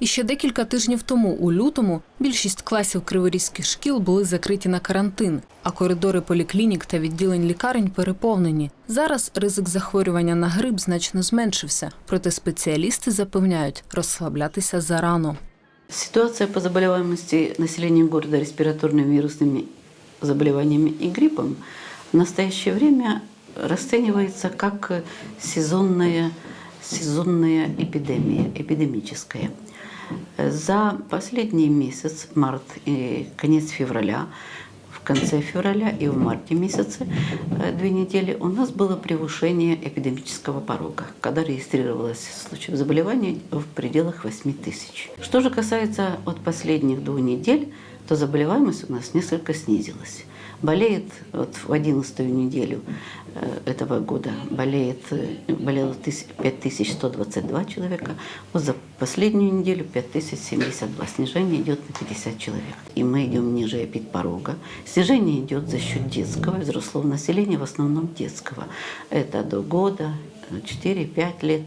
І ще декілька тижнів тому, у лютому, більшість класів криворізьких шкіл були закриті на карантин, а коридори поліклінік та відділень лікарень переповнені. Зараз ризик захворювання на грип значно зменшився, проте спеціалісти запевняють, розслаблятися зарано. Ситуация по заболеваемости населения города респираторными вирусными заболеваниями и гриппом в настоящее время расценивается как сезонная, сезонная эпидемия, эпидемическая. За последний месяц, март и конец февраля, в конце февраля и в марте месяце, э, две недели, у нас было превышение эпидемического порога, когда регистрировалось случаев заболевания в пределах 8 тысяч. Что же касается от последних двух недель, то заболеваемость у нас несколько снизилась. Болеет вот в 11 неделю э, этого года болеет, э, болело тыс- 5122 человека, вот за последнюю неделю 5072. Снижение идет на 50 человек. И мы идем ниже эпидпорога. Снижение идет за счет детского и взрослого населения, в основном детского. Это до года, 4-5 лет.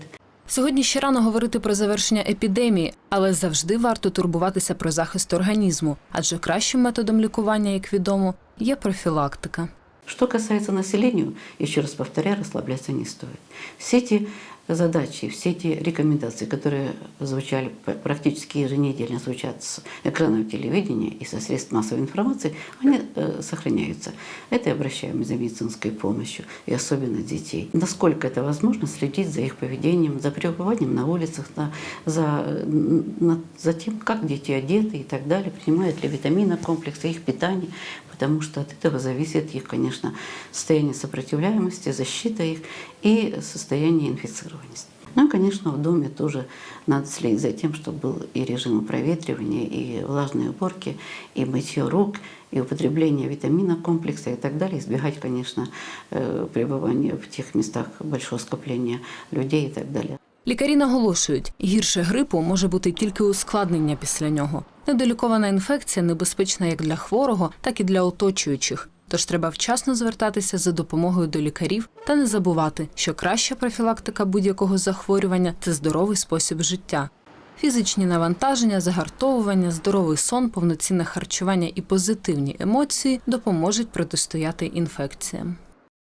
Сьогодні ще рано говорити про завершення епідемії, але завжди варто турбуватися про захист організму, адже кращим методом лікування, як відомо, є профілактика. Что касается населения, еще раз повторяю, расслабляться не стоит. Все эти задачи, все эти рекомендации, которые звучали практически еженедельно, звучат с экранов телевидения и со средств массовой информации, они э, сохраняются. Это и обращаемся за медицинской помощью, и особенно детей. Насколько это возможно, следить за их поведением, за пребыванием на улицах, на- за, на- за тем, как дети одеты и так далее, принимают ли витаминокомплексы, их питание, потому что от этого зависит их, конечно, состояние сопротивляемости, защита их и состояние инфицированности. Ну и, конечно, в доме тоже надо следить за тем, чтобы был и режим проветривания, и влажной уборки, и мытье рук, и употребление витаминокомплекса и так далее. Избегать, конечно, э, пребывания в тех местах большого скопления людей и так далее. Лікарі наголошують, гірше грипу може бути тільки ускладнення після нього. Недолікована інфекція небезпечна як для хворого, так і для оточуючих. Тож треба вчасно звертатися за допомогою до лікарів та не забувати, що краща профілактика будь-якого захворювання це здоровий спосіб життя. Фізичні навантаження, загартовування, здоровий сон, повноцінне харчування і позитивні емоції допоможуть протистояти інфекціям.